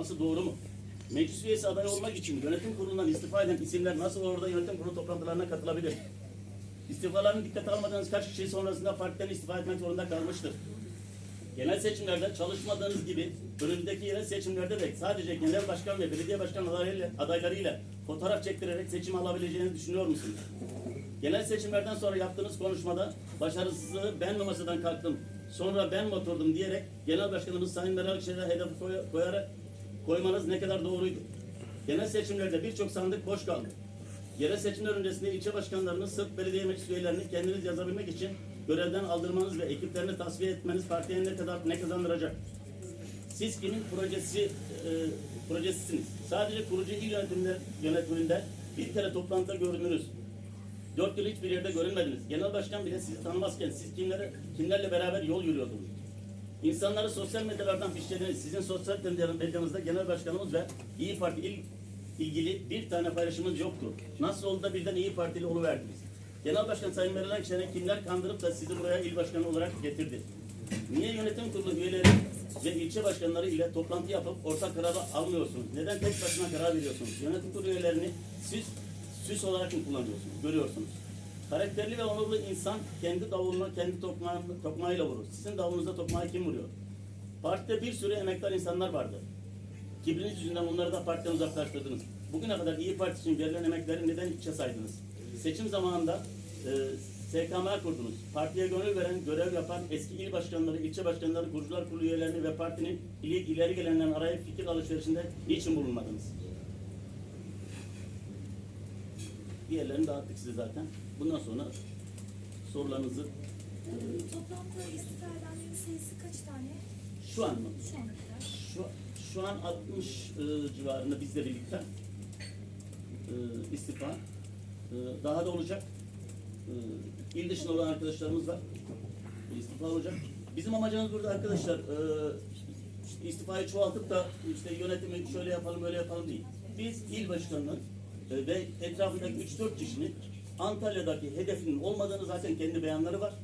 yapması doğru mu? Meclis üyesi aday olmak için yönetim kurulundan istifa eden isimler nasıl orada yönetim kurulu toplantılarına katılabilir? İstifalarını dikkate almadığınız kaç kişi sonrasında partiden istifa etmek zorunda kalmıştır? Genel seçimlerde çalışmadığınız gibi önümüzdeki yerel seçimlerde de sadece genel başkan ve belediye başkan adaylarıyla, adaylarıyla fotoğraf çektirerek seçim alabileceğinizi düşünüyor musunuz? Genel seçimlerden sonra yaptığınız konuşmada başarısızlığı ben masadan kalktım, sonra ben oturdum diyerek Genel Başkanımız Sayın Meral Akşener'e hedef koy- koyarak koymanız ne kadar doğruydu? Genel seçimlerde birçok sandık boş kaldı. Yerel seçimler öncesinde ilçe başkanlarını sırf belediye meclis üyelerini kendiniz yazabilmek için görevden aldırmanız ve ekiplerini tasfiye etmeniz partiye ne kadar ne kazandıracak? Siz kimin projesi e, projesisiniz? Sadece kurucu il yönetiminde, yönetiminde bir kere toplantıda görünürüz. Dört yıl hiçbir yerde görünmediniz. Genel başkan bile sizi tanımazken siz kimlere, kimlerle beraber yol yürüyordunuz? İnsanları sosyal medyalardan fişlediniz. Sizin sosyal medyanızda genel başkanımız ve İyi Parti il, ilgili bir tane paylaşımınız yoktu. Nasıl oldu da birden İyi Partili oluverdiniz? Genel Başkan Sayın Meral Akşener kimler kandırıp da sizi buraya il başkanı olarak getirdi? Niye yönetim kurulu üyeleri ve ilçe başkanları ile toplantı yapıp ortak karar almıyorsunuz? Neden tek başına karar veriyorsunuz? Yönetim kurulu üyelerini siz süs olarak mı kullanıyorsunuz? Görüyorsunuz. Karakterli ve onurlu insan kendi davuluna, kendi tokmağı, tokmağıyla vurur. Sizin davulunuza tokmağı kim vuruyor? Partide bir sürü emektar insanlar vardı. Kibriniz yüzünden onları da partiden uzaklaştırdınız. Bugüne kadar İyi Parti için verilen emekleri neden hiçe saydınız? Seçim zamanında e, SKM kurdunuz. Partiye gönül veren, görev yapan eski il başkanları, ilçe başkanları, kurucular kurulu üyelerini ve partinin ili, ileri gelenlerin arayıp fikir alışverişinde niçin bulunmadınız? Diğerlerini dağıttık size zaten. Bundan sonra sorularınızı Toplamda istifa edenlerin sayısı kaç tane şu an mı? şu ana kadar? Şu, şu an 60 e, civarında bizle birlikte e, istifa. E, daha da olacak. E, il dışında olan arkadaşlarımız var. E, istifa olacak. Bizim amacımız burada arkadaşlar e, istifayı çoğaltıp da işte yönetimi şöyle yapalım böyle yapalım değil. Biz il başkanının e, ve etrafındaki 3-4 kişinin Antalya'daki hedefinin olmadığını zaten kendi beyanları var.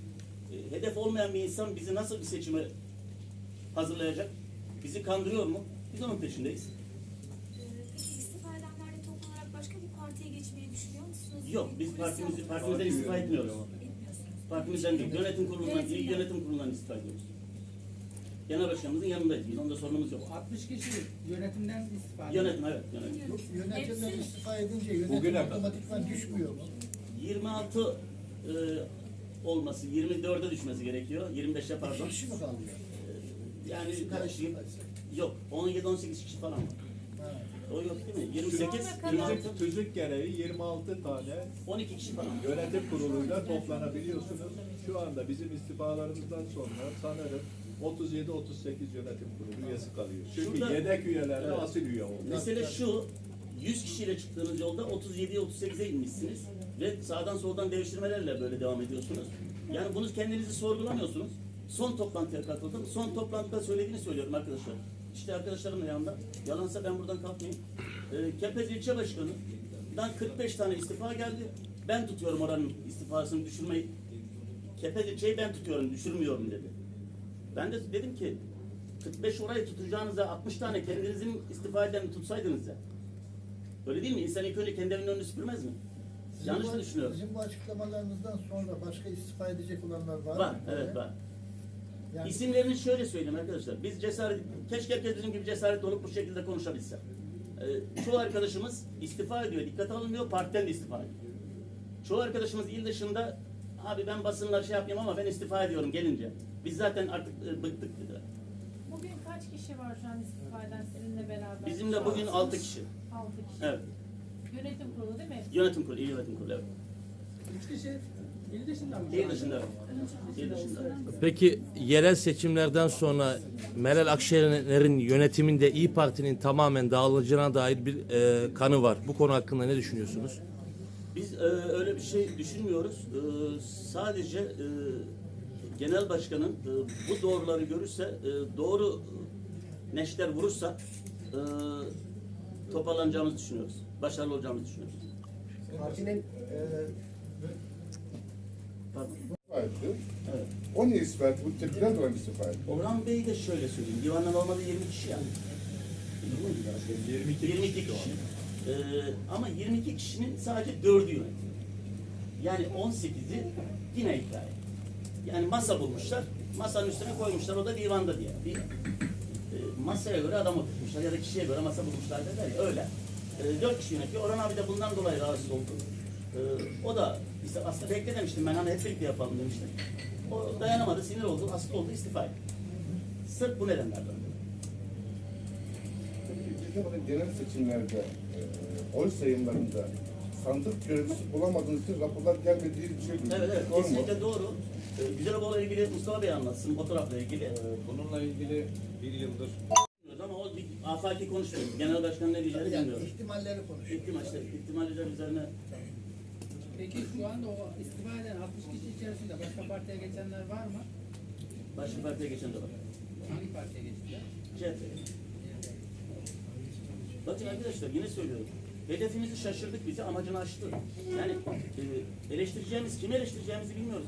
E, hedef olmayan bir insan bizi nasıl bir seçime hazırlayacak? Bizi kandırıyor mu? Biz onun peşindeyiz. Ee, Peki istifa edenlerle toplanarak başka bir partiye geçmeyi düşünüyor musunuz? Yok, biz partimizi, partimizden istifa etmiyoruz. Partimizden değil, yönetim kurulundan, il yönetim kurulundan istifa ediyoruz. Genel başkanımızın yanındayız. Biz onda sorunumuz yok. 60 kişi yönetimden istifa ediyor. Yönetim, evet, yönetim. Yönetimden istifa edince yönetim otomatikman düşmüyor mu? 26 e, olması, 24'e düşmesi gerekiyor. 25'e pardon. Kişi mi kalıyor? Yani karışık. Yok, 17-18 kişi falan var. O yok değil mi? 28, Sonra 26, Tüzük, tüzük gereği 26 tane 12 kişi falan. yönetim kuruluyla toplanabiliyorsunuz. Şu anda bizim istifalarımızdan sonra sanırım 37-38 yönetim kurulu üyesi kalıyor. Çünkü Şurada- yedek üyeler de Evet. asil üye oldu. Mesele şu, 100 kişiyle çıktığınız yolda 37'ye 38'e inmişsiniz ve sağdan soldan devşirmelerle böyle devam ediyorsunuz. Yani bunu kendinizi sorgulamıyorsunuz. Son toplantıya katıldım. Son toplantıda söylediğini söylüyorum arkadaşlar. İşte arkadaşlarım da yanında. Yalansa ben buradan kalkmayayım. Ee, Kepez ilçe başkanı'dan 45 tane istifa geldi. Ben tutuyorum oranın istifasını düşürmeyi. Kepez ilçeyi ben tutuyorum, düşürmüyorum dedi. Ben de dedim ki 45 orayı tutacağınıza 60 tane kendinizin istifa edeni tutsaydınız ya. Öyle değil mi? İnsan ilk önce kendi evinin önünü süpürmez mi? Sizin Yanlış bu- mı düşünüyorum? Sizin bu açıklamalarınızdan sonra başka istifa edecek olanlar var, Var, mı? evet var. Yani İsimlerini şöyle söyleyeyim arkadaşlar. Biz cesaret, keşke herkes bizim gibi cesaret olup bu şekilde konuşabilse. Ee, çoğu arkadaşımız istifa ediyor, dikkate alınmıyor, partiden de istifa ediyor. Çoğu arkadaşımız il dışında, abi ben basınlar şey yapayım ama ben istifa ediyorum gelince. Biz zaten artık e, bıktık dediler. Bugün kaç kişi var şu an istifa eden seninle beraber? Bizimle bugün 6 kişi. 6 kişi. Evet. Yönetim kurulu değil mi? Yönetim kurulu, il yönetim kurulu evet. 3 kişi il dışından mı? İl dışında. İl dışında. Peki yerel seçimlerden sonra Meral Akşener'in yönetiminde İyi Parti'nin tamamen dağılacağına dair bir e, kanı var. Bu konu hakkında ne düşünüyorsunuz? Biz e, öyle bir şey düşünmüyoruz. E, sadece e, genel başkanın e, bu doğruları görürse, e, doğru neşter vurursa e, toparlanacağımızı düşünüyoruz. Başarılı olacağımızı düşünüyoruz. Partinin Pardon. istifa etti. Evet. O niye istifa etti? Bu tepkiden dolayı mı istifa etti? Orhan Bey de şöyle söyleyeyim. Divandan olmadı 20 kişi yani. 22 22 kişi. Ee, ama 22 kişinin sadece 4'ü yönetiyor. Yani 18'i yine hikaye. Yani masa bulmuşlar, masanın üstüne koymuşlar, o da divanda diye. Bir, e, masaya göre adam oturtmuşlar ya da kişiye göre masa bulmuşlar derler ya, öyle. E, 4 kişi yönetiyor. Orhan abi de bundan dolayı rahatsız oldu. E, o da işte aslında bekle demiştim ben hani hep birlikte yapalım demiştim. O dayanamadı, sinir oldu, hasta oldu, istifa etti. Sırf bu nedenlerden. Bu genel seçimlerde e, oy sayımlarında sandık görevlisi bulamadığınız için raporlar gelmediği duydum. Evet evet kesinlikle doğru. Ee, Güzeloğlu'la ilgili Mustafa Bey anlatsın fotoğrafla ilgili. Ee, Bununla ilgili bir yıldır Ama o bir afaki konuşuyoruz. Genel başkan ne diyeceğini Yani bilmiyorum. ihtimalleri konuşuyor. İhtimal işte ihtimaller üzerine Peki şu anda o istifa eden 60 kişi içerisinde başka partiye geçenler var mı? başka partiye geçen de var. Hangi partiye geçtiler? CHP. Bakın arkadaşlar yine söylüyorum. Hedefimizi şaşırdık bizi amacını aştı. Yani e, eleştireceğimiz, kimi eleştireceğimizi bilmiyoruz.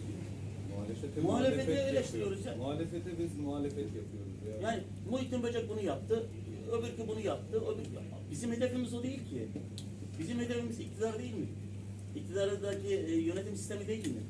Muhalefete, Muhalefeti muhalefet eleştiriyoruz ya. Muhalefete biz muhalefet yapıyoruz. Ya. Yani Muhittin Böcek bunu yaptı, öbürkü bunu yaptı. Öbür... Bizim hedefimiz o değil ki. Bizim hedefimiz iktidar değil mi? İktidardaki e, yönetim sistemi değil mi?